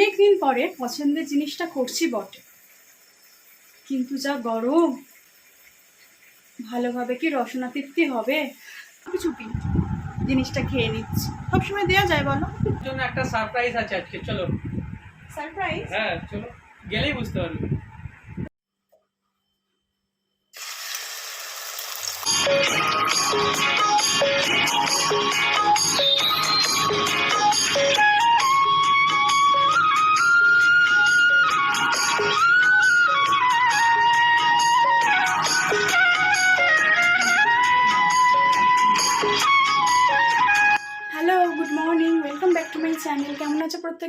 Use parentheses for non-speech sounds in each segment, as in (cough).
অনেক দিন পরে পছন্দের জিনিসটা করছি বটে। কিন্তু যা গরম ভালোভাবে কি রসনা তৃপ্তি হবে? চুপি চুপি জিনিসটা খেয়ে নিচ্ছি। সবসময় দেওয়া যায় বলো। জন্য একটা সারপ্রাইজ আছে আজকে চলো। সারপ্রাইজ হ্যাঁ চলো। গেলেই বুঝতে পারবে। হ্যালো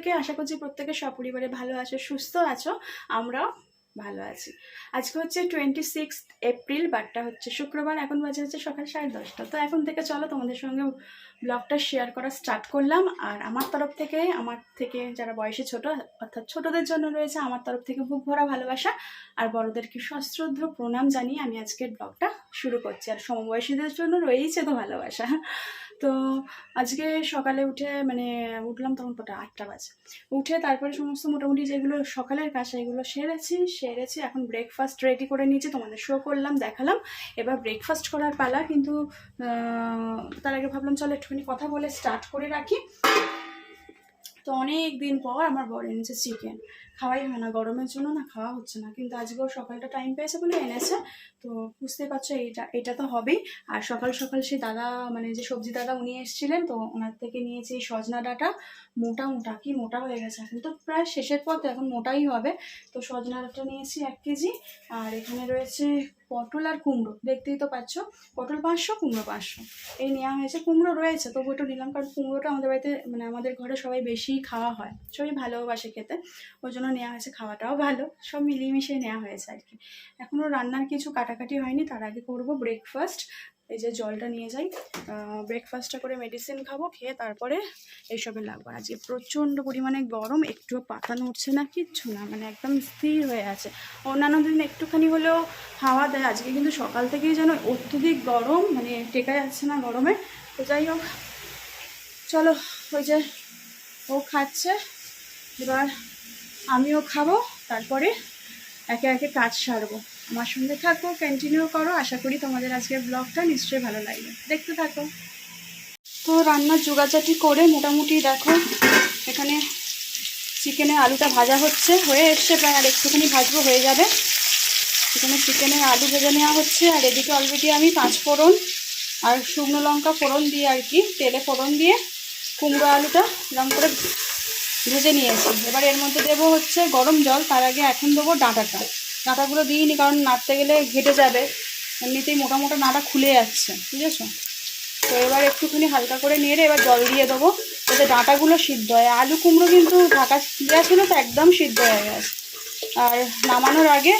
প্রত্যেকে আশা করছি প্রত্যেকে সপরিবারে ভালো আছো, সুস্থ আছো, আমরাও ভালো আছি। আজকে হচ্ছে টোয়েন্টি সিক্স এপ্রিল বারটা হচ্ছে শুক্রবার, এখন বাজে হচ্ছে সকাল সাড়ে দশটা। তো এখন থেকে চলো তোমাদের সঙ্গে ব্লগটা শেয়ার করা স্টার্ট করলাম। আর আমার তরফ থেকে, আমার থেকে যারা বয়সে ছোট, অর্থাৎ ছোটদের জন্য রয়েছে, আমার তরফ থেকে বুক ভরা ভালোবাসা। আর বড়দেরকে সশ্রদ্ধ প্রণাম জানিয়ে আমি আজকের ব্লগটা শুরু করছি। আর সমবয়সীদের জন্য রয়েছে তো ভালোবাসা। তো আজকে সকালে উঠে মানে উঠলাম তখন কটা? আটটা বাজে। উঠে তারপরে সমস্ত মোটামুটি যেগুলো সকালের কাজ সেগুলো সেরেছি সেরেছি, এখন ব্রেকফাস্ট রেডি করে নিয়েছি, তোমাদের শো করলাম, দেখালাম। এবার ব্রেকফাস্ট করার পালা, কিন্তু তার আগে ভাবলাম, চলো একটুখানি কথা বলে স্টার্ট করে রাখি। তো অনেক দিন পর আমার বর এনেছে চিকেন খাওয়াই হয় না, গরমের জন্য না খাওয়া হচ্ছে না। কিন্তু আজকেও সকালটা টাইম পেয়েছে বলে এনেছে। তো বুঝতে পারছ এটা এটা তো হবেই। আর সকাল সকাল সে দাদা মানে যে সবজি দাদা উনি এসেছিলেন, তো ওনার থেকে নিয়েছি সজনা ডাঁটা। মোটা মোটা, কি মোটা হয়ে গেছে এখন? তো প্রায় শেষের পথে এখন মোটাই হবে। তো সজনা ডাঁটা নিয়েছি এক কেজি। আর এখানে রয়েছে পটল আর কুমড়ো। দেখতেই তো পাচ্ছ, পটল পাঁচশো, কুমড়ো পাঁচশো। এই নেওয়া হয়েছে। কুমড়ো রয়েছে, তবু একটু নিলাম, কারণ কুমড়োটা আমাদের বাড়িতে মানে আমাদের ঘরে সবাই বেশি খাওয়া হয়। সবাই ভালোবাসে খেতে। ওই জন্য নেওয়া হয়েছে, খাওয়াটাও ভালো। সব মিলিয়ে মিশিয়ে নেওয়া হয়েছে আর কি। এখনও রান্নার কিছু কাটাকাটি হয়নি, তার আগে করব ব্রেকফাস্ট এই যে জলটা নিয়ে যাই ব্রেকফাস্টটা করে মেডিসিন খাব, খেয়ে তারপরে এইসবে লাগবো। আজকে প্রচণ্ড পরিমাণে গরম, একটুও পাতা নড়ছে না, কিচ্ছু না মানে একদম স্থির হয়ে আছে। অন্যান্য দিন একটুখানি হলেও হাওয়া দেয়, আজকে কিন্তু সকাল থেকেই যেন অত্যধিক গরম মানে টেকা যাচ্ছে না গরমে। তো যাই হোক, চলো, ওই যে ও খাচ্ছে, এবার আমিও খাব, তারপরে একে একে কাজ সারবো। আমার সঙ্গে থাকো কন্টিনিউ করো। আশা করি তোমাদের আজকের ব্লগটা নিশ্চয়ই ভালো লাগবে। দেখতে থাকো। তো রান্নার জোগাড়জাটি করে মোটামুটি দেখো, এখানে চিকেনের আলুটা ভাজা হচ্ছে। হয়ে এসছে প্রায় আর একটুখানি ভাজবো, হয়ে যাবে। এখানে চিকেনের আলু ভেজে নেওয়া হচ্ছে। আর এদিকে অলরেডি আমি পাঁচ ফোড়ন আর শুকনো লঙ্কা ফোড়ন দিয়ে আর কি, তেলে ফোড়ন দিয়ে কুমড়ো আলুটা রং করে ভেজে নিয়েছি। এবার এর মধ্যে দেবো হচ্ছে গরম জল। তার আগে এখন দেবো ডাঁটাটা। ডাঁটাগুলো দিইনি, কারণ নাড়তে গেলে ঘেটে যাবে। এমনিতেই মোটা মোটা নাড়া খুলে যাচ্ছে, বুঝেছ? তো এবার একটুখানি হালকা করে নেড়ে এবার জল দিয়ে দেবো, যাতে ডাঁটাগুলো সিদ্ধ হয়। আলু কুমড়ো কিন্তু ঢাকা দেওয়া ছিল তো একদম সিদ্ধ হয়ে গেছে। আর নামানোর আগে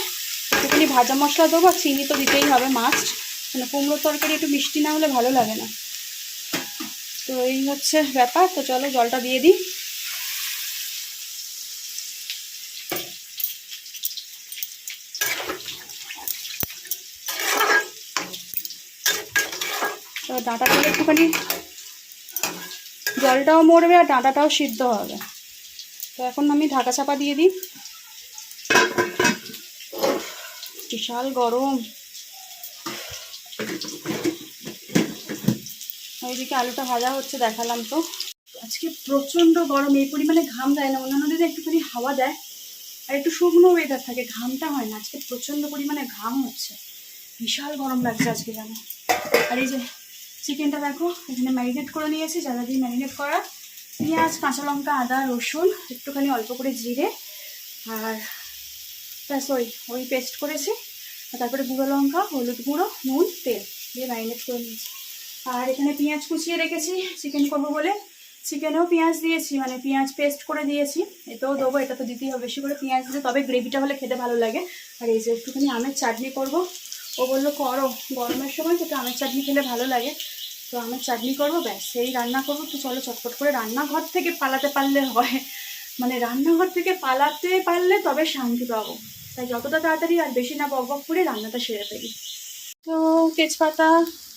একটুখানি ভাজা মশলা দেবো, আর চিনি তো দিতেই হবে মাছ মানে কুমড়ো তরকারি একটু মিষ্টি না হলে ভালো লাগে না। তো এই হচ্ছে ব্যাপার, তো চলো জলটা দিয়ে দিই। ডাঁটাগুলো একটুখানি জলটাও মরবে আর ডাঁটাটাও সিদ্ধ হবে। তো এখন আমি ঢাকা চাপা দিয়ে দিই। বিশাল গরম। ওইদিকে আলুটা ভাজা হচ্ছে, দেখালাম তো। আজকে প্রচণ্ড গরম, এই পরিমাণে ঘাম দেয় না, অন্যান্য দিনে একটুখানি হাওয়া দেয়, আর একটু শুকনো ওয়েদার থাকে, ঘামটা হয় না। আজকে প্রচণ্ড পরিমাণে ঘাম হচ্ছে। বিশাল গরম লাগছে আজকে যেন আর এই যে চিকেনটা দেখো, এখানে ম্যারিনেট করে নিয়েছি, জ্বালা দিয়ে ম্যারিনেট করা। পেঁয়াজ, কাঁচা লঙ্কা, আদা, রসুন, একটুখানি অল্প করে জিরে, আর ব্যাস ওই ওই পেস্ট করেছি। আর তারপরে গুঁড়ো লঙ্কা, হলুদ গুঁড়ো, নুন, তেল দিয়ে ম্যারিনেট করে নিয়েছি। আর এখানে পেঁয়াজ কুচিয়ে রেখেছি, চিকেন করব বলে। চিকেনেও পেঁয়াজ দিয়েছি মানে পেঁয়াজ পেস্ট করে দিয়েছি। এটাও দেবো, এটা তো দিতেই হবে, বেশি করে পেঁয়াজ দিলে তবে গ্রেভিটা হলে খেতে ভালো লাগে। আর এই যে একটুখানি আমের চাটনি করব। ও বলল, করো, গরমের সময় সেটা আমের চাটনি খেলে ভালো লাগে। তো আমের চাটনি করব, ব্যাস, সেই রান্না করব। তো চলো চটপট করে রান্নাঘর থেকে পালাতে পারলে হয়। মানে রান্নাঘর থেকে পালাতে পারলে তবে শান্তি পাবো। তাই যতটা তাড়াতাড়ি আর বেশি না বক বক করে রান্নাটা সেরে ফেলি। তো তেজপাতা,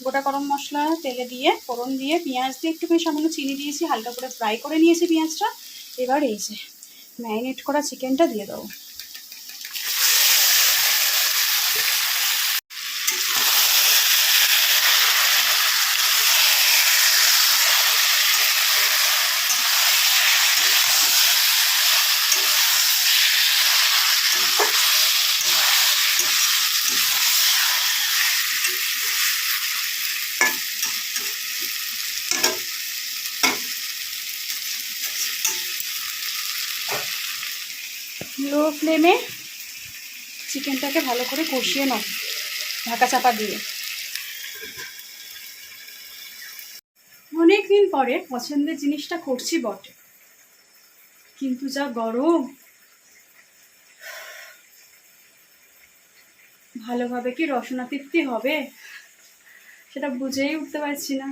গোটা গরম মশলা, তেলে দিয়ে, ফোড়ন দিয়ে, পেঁয়াজ দিয়ে একটুখানি সামান্য চিনি দিয়েছি, হালকা করে ফ্রাই করে নিয়েছি পেঁয়াজটা। এবার এই যে ম্যারিনেট করা চিকেনটা দিয়ে দেবো। লো ফ্লেমে চিকেনটাকে ভালো করে কষিয়ে নাও, ঢাকা চাপা দিয়ে। অনেক দিন পরে পছন্দের জিনিসটা করছি বটে, কিন্তু যা গরম। ভালোভাবে কি রসনা তৃপ্তি হবে? সেটা বুঝেই উঠতে পারছি না।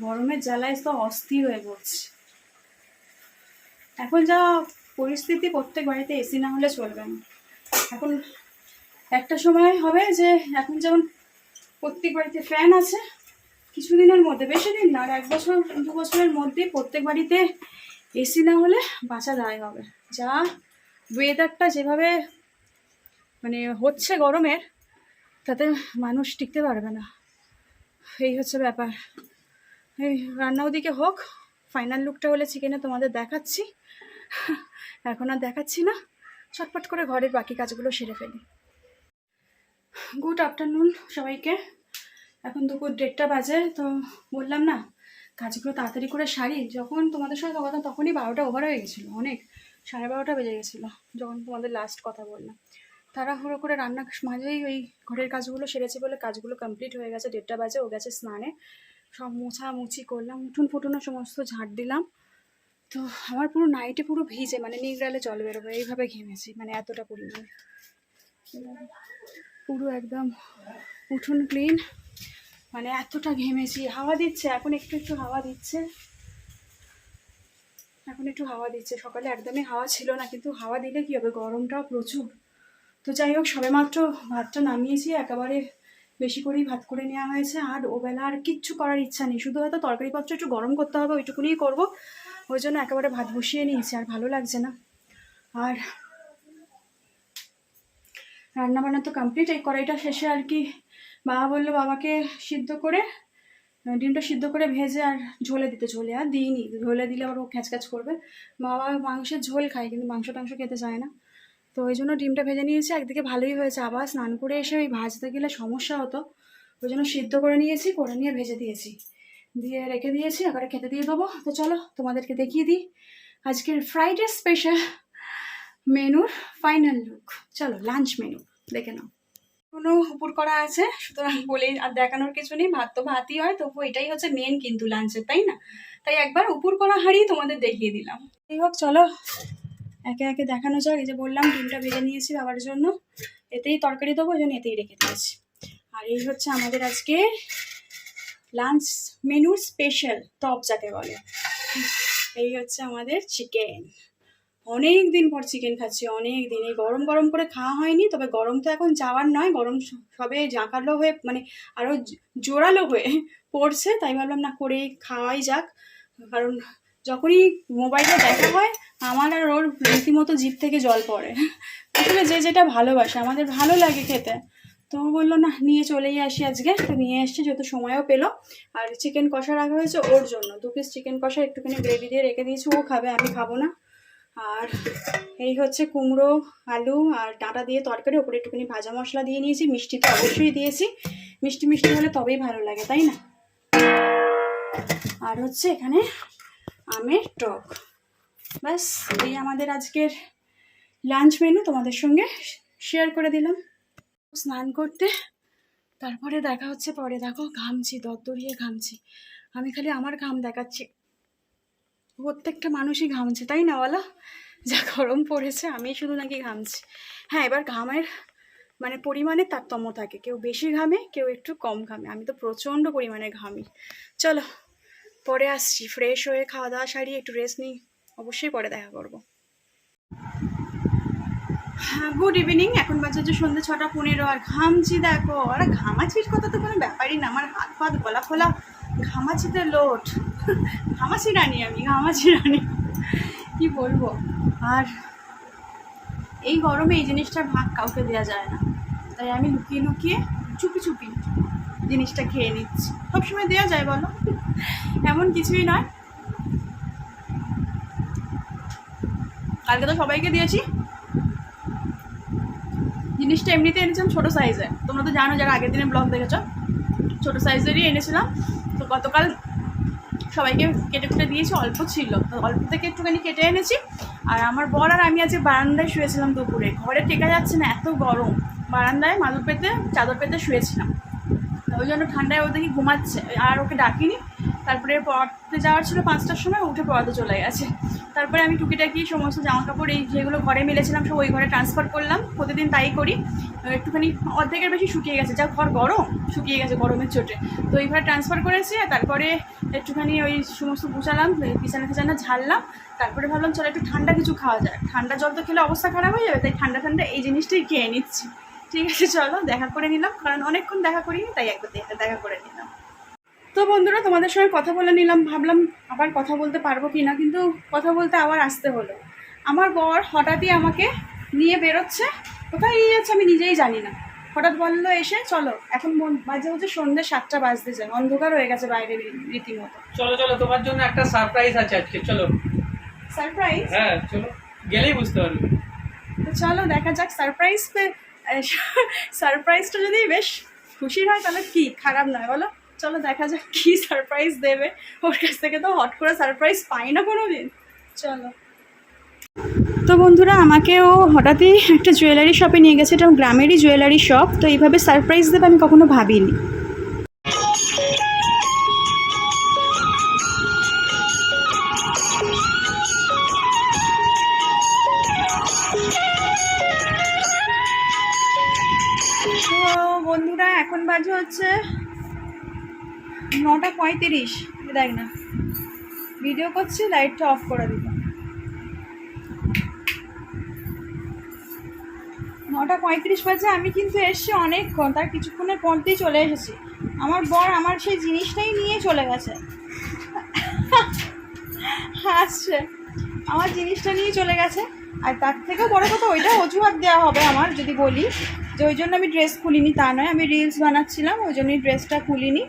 গরমের জ্বালায় তো অস্থির হয়ে পড়ছে। এখন যা পরিস্থিতি, প্রত্যেক বাড়িতে এসি না হলে চলবে না। এখন একটা সময় হবে যে এখন যেমন প্রত্যেক বাড়িতে ফ্যান আছে, কিছুদিনের মধ্যে, বেশি দিন না এক বছর, দু বছরের মধ্যেই প্রত্যেক বাড়িতে এসি না হলে বাঁচা দায় হবে। যা ওয়েদারটা যেভাবে মানে হচ্ছে গরমের মানুষ টিকতে পারবে না। এই হচ্ছে ব্যাপার। এই রান্না ওদিকে হোক ফাইনাল লুকটা হলে চিকেনে তোমাদের দেখাচ্ছি। এখন আর দেখাচ্ছি না চটপট করে ঘরের বাকি কাজগুলো সেরে ফেলি। গুড আফটারনুন সবাইকে। এখন দুপুর দেড়টা বাজে, তো বললাম না, কাজগুলো তাড়াতাড়ি করে সারি। যখন তোমাদের সঙ্গে কথা তখনই বারোটা ওভার হয়ে গেছিল, অনেক। সাড়ে বারোটা বেজে গেছিল, যখন তোমাদের লাস্ট কথা বললাম। তাড়াহুড়ো করে রান্না মাঝেই ওই ঘরের কাজগুলো সেরেছি বলে কাজগুলো কমপ্লিট হয়ে গেছে। দেড়টা বাজে, ও গেছে স্নানে। সব মোছামুছি করলাম, উঠুন ফুটুনো সমস্ত ঝাড় দিলাম। তো আমার পুরো নাইটে পুরো ভিজে মানে নিগড়ালে জল বেরোবে, এইভাবে ঘেমেছি মানে এতটা পরিমাণ। পুরো একদম উঠুন ক্লিন মানে এতটা ঘেমেছি। হাওয়া দিচ্ছে, এখন একটু একটু হাওয়া দিচ্ছে। এখন একটু হাওয়া দিচ্ছে। সকালে একদমই হাওয়া ছিল না, কিন্তু হাওয়া দিলে কি হবে? গরমটাও প্রচুর। তো যাই হোক সবেমাত্র ভাতটা নামিয়েছি, একেবারে বেশি করেই ভাত করে নেওয়া হয়েছে। আর ওবেলা আর কিচ্ছু করার ইচ্ছা নেই, শুধু হয়তো তরকারিপত্র একটু গরম করতে হবে, ওইটুকুনিই করব। ওই জন্য একেবারে ভাত বসিয়ে নিয়েছি, আর ভালো লাগছে না। আর রান্না বান্না তো কমপ্লিট এই কড়াইটা শেষে আর কি বাবা বলল বাবাকে সিদ্ধ করে ডিমটা সিদ্ধ করে ভেজে আর ঝোলে দিতে, ঝোলে আর দিইনি। ঝোলে দিলে আবার ও খ্যাচখ্যাচ করবে। বাবা মাংসের ঝোল খায়, কিন্তু মাংস টাংস খেতে চায় না। তো ওই জন্য ডিমটা ভেজে নিয়েছি, একদিকে ভালোই হয়েছে। আবার স্নান করে এসে ওই ভাজতে গেলে সমস্যা হতো। ওই জন্য সিদ্ধ করে নিয়েছি, করে নিয়ে ভেজে দিয়েছি। দিয়ে রেখে দিয়েছি, এবারে খেতে দিয়ে দেবো। তো চলো, তোমাদেরকে দেখিয়ে দিই আজকের ফ্রাইডে স্পেশাল মেনুর ফাইনাল লুক। চলো, লাঞ্চ মেনু, দেখে নাও। কোনো উপর করা আছে, সুতরাং বলেই আর দেখানোর কিছু নেই। ভাত তো ভাতই হয় তবু এটাই হচ্ছে মেন কিন্তু লাঞ্চের, তাই না? তাই একবার উপর করা হাড়ি তোমাদের দেখিয়ে দিলাম। যাই হোক, চলো। একে একে দেখানো যাক। এই যে বললাম, ডিমটা ভেজে নিয়েছি বাবার জন্য। এতেই তরকারি দেবো, ওই জন্য এতেই রেখে দিয়েছি। আর এই হচ্ছে আমাদের আজকে লাঞ্চ মেনুর স্পেশাল টপ যাকে বলে। এই হচ্ছে আমাদের চিকেন অনেক দিন পর চিকেন খাচ্ছি, অনেক দিন। এই গরম গরম করে খাওয়া হয়নি, তবে গরম তো এখন যাওয়ার নয়, গরম সবে জাঁকালো হয়ে মানে আরও জোরালো হয়ে পড়ছে, তাই ভাবলাম না করেই খাওয়াই যাক। কারণ যখনই মোবাইলে দেখা হয়, আমার আর ওর রীতিমতো জিভ থেকে জল পড়ে। আসলে যে যেটা ভালোবাসে, আমাদের ভালো লাগে খেতে। তো বলল না নিয়ে চলেই আসি আজকে। তো নিয়ে এসছি, যত সময়ও পেল। আর চিকেন কষা রাখা হয়েছে ওর জন্য। দু পিস চিকেন কষা, একটুখানি গ্রেভি দিয়ে রেখে দিয়েছি, ও খাবে, আমি খাব না। আর এই হচ্ছে কুমড়ো, আলু আর ডাঁটা দিয়ে তরকারি। ওপরে একটুখানি ভাজা মশলা দিয়ে নিয়েছি, মিষ্টি তো অবশ্যই দিয়েছি। মিষ্টি মিষ্টি হলে তবেই ভালো লাগে, তাই না? আর হচ্ছে এখানে আমের টক। ব্যাস, এই আমাদের আজকের লাঞ্চ মেনু তোমাদের সঙ্গে শেয়ার করে দিলাম। স্নান করতে, তারপরে দেখা হচ্ছে পরে। দেখো, ঘামছি দরদরিয়ে ঘামছি। আমি খালি আমার ঘাম দেখাচ্ছি। প্রত্যেকটা মানুষই ঘামছে, তাই না, বলো? যা গরম পড়েছে, আমি শুধু নাকি ঘামছি। হ্যাঁ এবার ঘামের মানে পরিমাণে তারতম্য থাকে। কেউ বেশি ঘামে, কেউ একটু কম ঘামে। আমি তো প্রচণ্ড পরিমাণে ঘামি। চলো পরে আসছি ফ্রেশ হয়ে খাওয়া দাওয়া সারিয়ে একটু রেস্ট নিই, অবশ্যই পরে দেখা করব। গুড ইভিনিং এখন বাজে যে সন্ধ্যে ছটা পনেরো, আর ঘামছি দেখো। আর ঘামাচির কথা তো কোনো ব্যাপারই না, আমার হাত ফাত গলা ফোলা ঘামাচিতে লোট। ঘামাচি রানি আমি ঘামাচি রানি। কি বলব? আর এই গরমে এই জিনিসটার ভাগ কাউকে দেওয়া যায় না। তাই আমি লুকিয়ে লুকিয়ে চুপি চুপি জিনিসটা খেয়ে নিচ্ছি। সবসময় দেওয়া যায় বলো? এমন কিছুই নয়। কালকে তো সবাইকে দিয়েছি। জিনিসটা এমনিতে এনেছিলাম ছোটো সাইজে তোমরা তো জানো যারা আগের দিনে ব্লগ দেখেছ, ছোটো সাইজেরই এনেছিলাম। তো গতকাল সবাইকে কেটে কুটে দিয়েছি, অল্প ছিল। তো অল্প থেকে একটুখানি কেটে এনেছি। আর আমার বর আর আমি আজকে বারান্দায় শুয়েছিলাম দুপুরে। ঘরে টেকা যাচ্ছে না, এত গরম। বারান্দায় মাদুর পেতে, চাদর পেতে শুয়েছিলাম। ওই জন্য ঠান্ডায় ও দেখি ঘুমাচ্ছে। আর ওকে ডাকিনি। তারপরে পড়াতে যাওয়ার ছিল পাঁচটার সময়, উঠে পড়াতে চলে গেছে। তারপরে আমি টুকিটাকি সমস্ত জামা কাপড় এই যেগুলো ঘরে মেলেছিলাম, সব ওই ঘরে ট্রান্সফার করলাম। প্রতিদিন তাই করি। একটুখানি অর্ধেকের বেশি শুকিয়ে গেছে। যা ঘর গরম, শুকিয়ে গেছে গরমের চোটে। তো এই ঘরে ট্রান্সফার করেছি, তারপরে একটুখানি ওই সমস্ত গুছালাম বিছানা ফিছানা ঝাড়লাম। তারপরে ভাবলাম, চলো একটু ঠান্ডা কিছু খাওয়া যায় ঠান্ডা জল তো খেলে অবস্থা খারাপ হয়ে যাবে, তাই ঠান্ডা ঠান্ডা এই জিনিসটাই খেয়ে নিচ্ছি। ঠিক আছে, চলো দেখা করে নিলাম, কারণ অনেকক্ষণ দেখা করিনি, তাই একবার দেখা করে নিলাম। তো বন্ধুরা তোমাদের সঙ্গে কথা বলে নিলাম ভাবলাম আবার কথা বলতে পারব কি না কিন্তু কথা বলতে আবার আসতে হলো। আমার বর হঠাৎই আমাকে নিয়ে বেরোচ্ছে। কোথায় নিয়ে যাচ্ছে আমি নিজেই জানি না। হঠাৎ বলল এসে চলো এখন মন- মাঝে মাঝে সন্ধ্যে সাতটা বাজতে যায় অন্ধকার হয়ে গেছে বাইরে রীতিমতো। চলো চলো তোমার জন্য একটা সারপ্রাইজ আছে আজকে চলো। সারপ্রাইজ হ্যাঁ চলো গেলেই বুঝতে পারবে। তো চলো দেখা যাক সারপ্রাইজ সারপ্রাইজটা যদি বেশ খুশির হয় তাহলে কি? খারাপ নয় বলো। চলো দেখা যাক কি সারপ্রাইজ দেবে। ওর কাছ থেকে তো হট করে সারপ্রাইজ পাই না কোনো দিন চলো। তো বন্ধুরা, আমাকে ও হঠাৎই একটা জুয়েলারি শপে নিয়ে গেছে। এটা গ্রামেরই জুয়েলারি শপ তো এইভাবে সারপ্রাইজ দেবে আমি কখনো ভাবিনি। ভিডিও করছি লাইটটা অফ করে দিল নটা পঁয়ত্রিশ বাজে, আমি কিন্তু এসছি অনেকক্ষণ, তার কিছুক্ষণের পরতেই চলে এসেছি। আমার বর আমার সেই জিনিসটাই নিয়ে চলে গেছে। হাসছে। আমার জিনিসটা নিয়ে চলে গেছে। আর তার থেকেও বড় কথা, ওইটা অজুহাত দেওয়া হবে আমার, যদি বলি। যে ওই জন্য আমি ড্রেস খুলিনি, তা নয়। আমি রিলস বানাচ্ছিলাম, ওই জন্যই ড্রেসটা খুলিনি।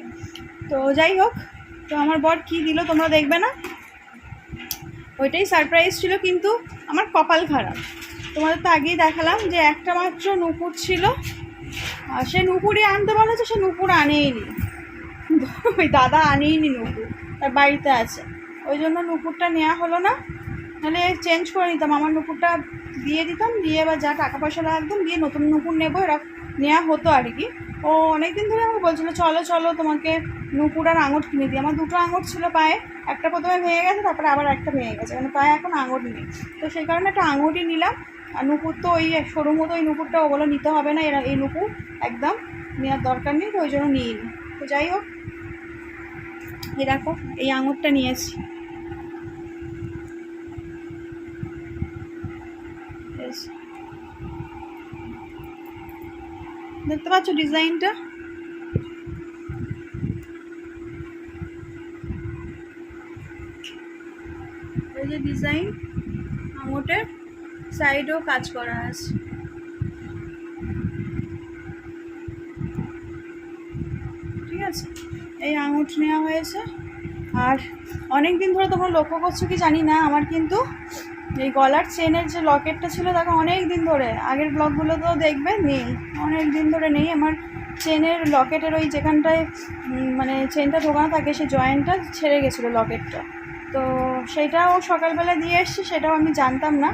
তো যাই হোক, তো আমার বর কী দিল তোমরা দেখবে না? ওইটাই সারপ্রাইজ ছিল, কিন্তু আমার কপাল খারাপ। তোমাদের তো আগেই দেখালাম যে একটা মাত্র নুপুর ছিল। আর সে নুপুরই আনতে বলেছে, সে নুপুর আনেইনি। ওই দাদা আনেইনি নুপুর, তার বাড়িতে আছে। ওই জন্য নুপুরটা নেওয়া হলো না। নাহলে চেঞ্জ করে নিতাম, আমার নুপুরটা দিয়ে দিতাম, দিয়ে বা যা টাকা পয়সা লাগতাম দিয়ে নতুন নুপুর নেব এরকম নেওয়া হতো আর কি। ও, অনেকদিন ধরে আমাকে বলছিলো, চলো চলো, তোমাকে নুপুর আর আঙুর কিনে দিই। আমার দুটো আঙুর ছিল পায়ে, একটা প্রথমে ভেঙে গেছে, তারপরে আবার একটা ভেঙে গেছে মানে পায়ে এখন আঙুর নেই। তো সেই কারণে একটা আঙুরই নিলাম। আর নুপুর তো ওই সরু মতো ওই নুপুরটা ওগুলো নিতে হবে না, এরা, এই নুপুর একদম নেওয়ার দরকার নেই, তো ওই জন্য নিই তো যাই হোক দেখো, এই আঙুরটা নিয়েছি দেখতে পাচ্ছ ডিজাইনটা? এই যে ডিজাইন, আঙুটের সাইডেও কাজ করা আছে। ঠিক আছে? এই আঙুট নেওয়া হয়েছে। আর অনেক দিন ধরে তোমরা লক্ষ্য করছ কি জানি না, আমার কিন্তু এই গলার চেনের যে লকেটটা ছিল তাকে অনেক দিন ধরে, আগের ব্লগগুলো তো দেখবে, নেই। অনেক দিন ধরে নেই। আমার চেনের লকেটের ওই যেখানটায় মানে চেনটা ঢোকানো থাকে, সেই জয়েন্টটা ছেড়ে গেছিল লকেটটা তো সেটাও সকালবেলা দিয়ে এসছি, সেটাও আমি জানতাম না।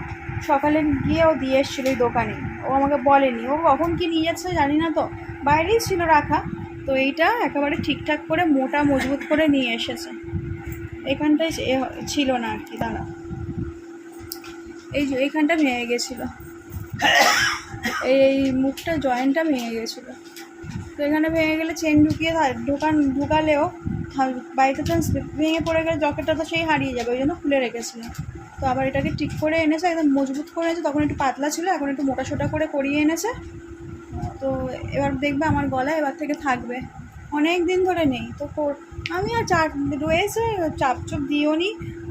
সকালে গিয়ে ও দিয়ে এসেছিল ওই দোকানে। ও আমাকে বলেনি। ও কখন কি নিয়ে যাচ্ছে জানি না তো। বাইরেই ছিল রাখা। তো এইটা একেবারে ঠিকঠাক করে মোটা মজবুত করে নিয়ে এসেছে। এখানটায় ছিল না আর কি দাঁড়া এই যে এইখানটা ভেঙে গেছিল। এই মুখটা জয়েন্টটা ভেঙে গেছিল। তো এখানে ভেঙে গেলে চেন ঢুকিয়ে ঢোকান, ঢুকালেও বাড়িতে চান্স ভেঙে পড়ে গেলে জকেটটা তো সেই হারিয়ে যাবে, ওই জন্য খুলে রেখেছিলাম তো আবার এটাকে ঠিক করে এনেছে, একদম মজবুত করে এনেছে, তখন একটু পাতলা ছিল, এখন একটু মোটা সোটা করে করিয়ে এনেছে। তো এবার দেখবে আমার গলা এবার থেকে থাকবে। অনেক দিন ধরে নেই, তো আমি আর চাপ রয়েছে, চাপ চুপ দিও নি।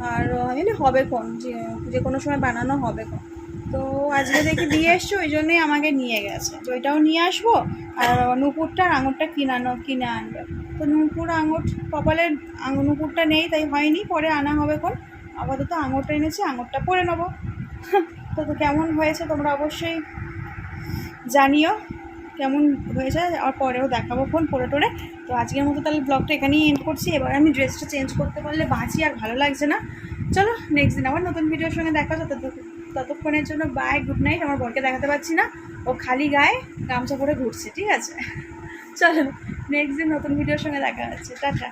আর আমি হবে কোন, যে কোনো সময় বানানো হবে কোন। তো আজকে দেখি দিয়ে এসছো, ওই জন্যই আমাকে নিয়ে গেছে। তো ওইটাও নিয়ে আসব, আর নুপুরটা আর আঙুরটা কিনানো, কিনে আনবে। তো নুপুর আঙুর আঙুর নুপুরটা নেই, তাই হয়নি, পরে আনা হবে কোন। আপাতত আঙুরটা এনেছি, আঙুরটা পরে নেব। (laughs) তো কেমন হয়েছে তোমরা অবশ্যই জানিও। কেমন হয়েছে, আর পরেও দেখাবো ফোন পরে টোরে। তো আজকের মতো তাহলে ব্লগটা এখানেই এন্ড করছি। এবার আমি ড্রেসটা চেঞ্জ করতে পারলে বাঁচি আর ভালো লাগছে না। চলো নেক্সট দিন আবার নতুন ভিডিওর সঙ্গে দেখা যাচ্ছে ততক্ষণের জন্য বাই গুড নাইট আমার বরকে দেখাতে পারছি না। ও খালি গায়ে গামছা পরে ঘুরছে, ঠিক আছে? চলো নেক্সট দিন নতুন ভিডিওর সঙ্গে দেখা হচ্ছে। টাটা।